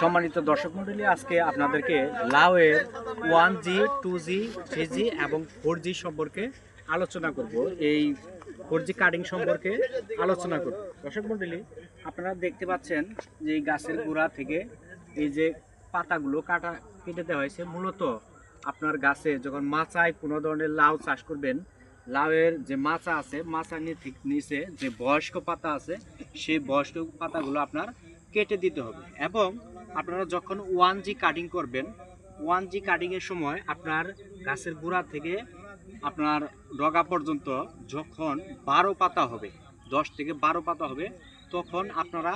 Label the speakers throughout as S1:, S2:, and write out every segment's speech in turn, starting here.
S1: সম্মানিত দর্শক মন্ডলী আজকে আপনাদেরকে লাউয়ের one G, two G, three G এবং ফোর জি সম্পর্কে আলোচনা করব। এই ফোর জি কাটিং সম্পর্কে আলোচনা করব। দর্শক মন্ডলী আপনারা দেখতে পাচ্ছেন যে গাছের গোড়া থেকে এই যে পাতাগুলো কাটা, কেটে দেওয়া হয়েছে। মূলত আপনার গাছে যখন মাচায় কোনো ধরনের লাউ চাষ করবেন, লাউয়ের যে মাচা আছে, মাচা নিচে যে বয়স্ক পাতা আছে, সেই বয়স্ক পাতাগুলো আপনার কেটে দিতে হবে। এবং আপনারা যখন ওয়ান জি কাটিং করবেন, ওয়ান জি কাটিংয়ের সময় আপনার গাছের গোড়া থেকে আপনার ডগা পর্যন্ত যখন বারো পাতা হবে, দশ থেকে বারো পাতা হবে, তখন আপনারা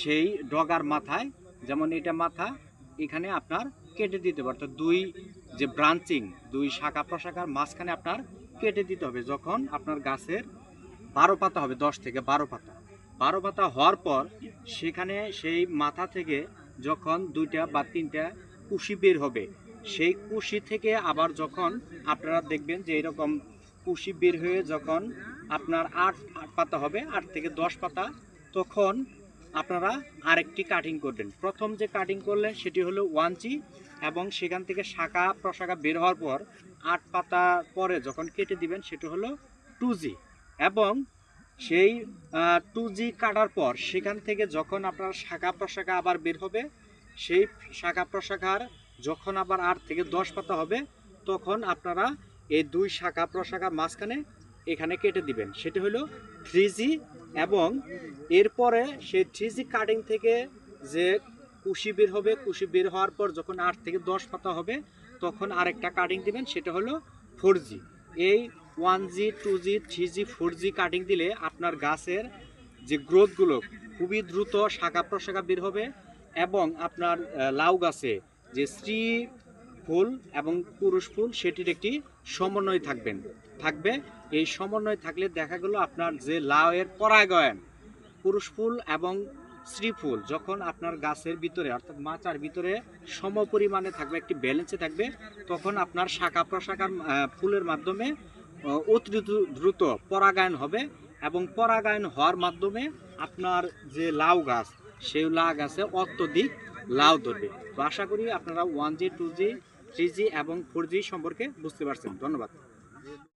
S1: সেই ডগার মাথায়, যেমন এটা মাথা, এখানে আপনার কেটে দিতে হবে। অর্থাৎ দুই যে ব্রাঞ্চিং দুই শাখা প্রশাখার মাঝখানে আপনার কেটে দিতে হবে। যখন আপনার গাছের বারো পাতা হবে, দশ থেকে বারো পাতা। বারো পাতা হওয়ার পর সেখানে সেই মাথা থেকে যখন দুইটা বা তিনটা কুশি বের হবে, সেই কুশি থেকে আবার যখন আপনারা দেখবেন যে এরকম কুশি বের হয়ে যখন আপনার আট আট পাতা হবে, আট থেকে দশ পাতা, তখন আপনারা আরেকটি কাটিং করবেন। প্রথম যে কাটিং করলেন সেটি হলো ওয়ান জি এবং সেখান থেকে শাখা, প্রশাখা বের হওয়ার পর আট পাতা পরে যখন কেটে দিবেন, সেটি হলো টু এবং সেই টু জি কাটার পর সেখান থেকে যখন আপনার শাখা প্রশাখা আবার বের হবে, সেই শাখা প্রশাখার যখন আবার আট থেকে দশ পাতা হবে, তখন আপনারা এই দুই শাখা প্রশাখার মাঝখানে এখানে কেটে দিবেন। সেটি হলো থ্রি এবং এরপরে সেই থ্রি কাটিং থেকে যে কুশি বের হবে, কুশি বের হওয়ার পর যখন আট থেকে দশ পাতা হবে, তখন আরেকটা কাটিং দিবেন, সেটা হলো ফোর এই one G two G three G four G cutting দিলে আপনার গাছের যে গ্রোথগুলো খুবই দ্রুত শাখা প্রশাখা বের হবে এবং আপনার লাউ গাছে যে স্ত্রী ফুল এবং পুরুষ ফুল সেটির একটি সমন্বয় থাকবেন থাকবে। এই সমন্বয় থাকলে দেখা গেল আপনার যে লাউয়ের পরাগায়ন পুরুষ ফুল এবং স্ত্রী ফুল যখন আপনার গাছের ভিতরে অর্থাৎ মাচার ভিতরে সম পরিমাণে থাকবে একটি ব্যালেন্সে থাকবে তখন আপনার শাখা প্রশাখার আহ, ফুলের মাধ্যমে অতি দ্রুত পরাগায়ন হবে এবং পরাগায়ন হওয়ার মাধ্যমে আপনার যে লাউ গাছ, সেই লাউ গাছে অত্যধিক লাউ ধরবে। তো আশা করি আপনারা one G two G three G এবং ফোর জি সম্পর্কে বুঝতে পারছেন। ধন্যবাদ।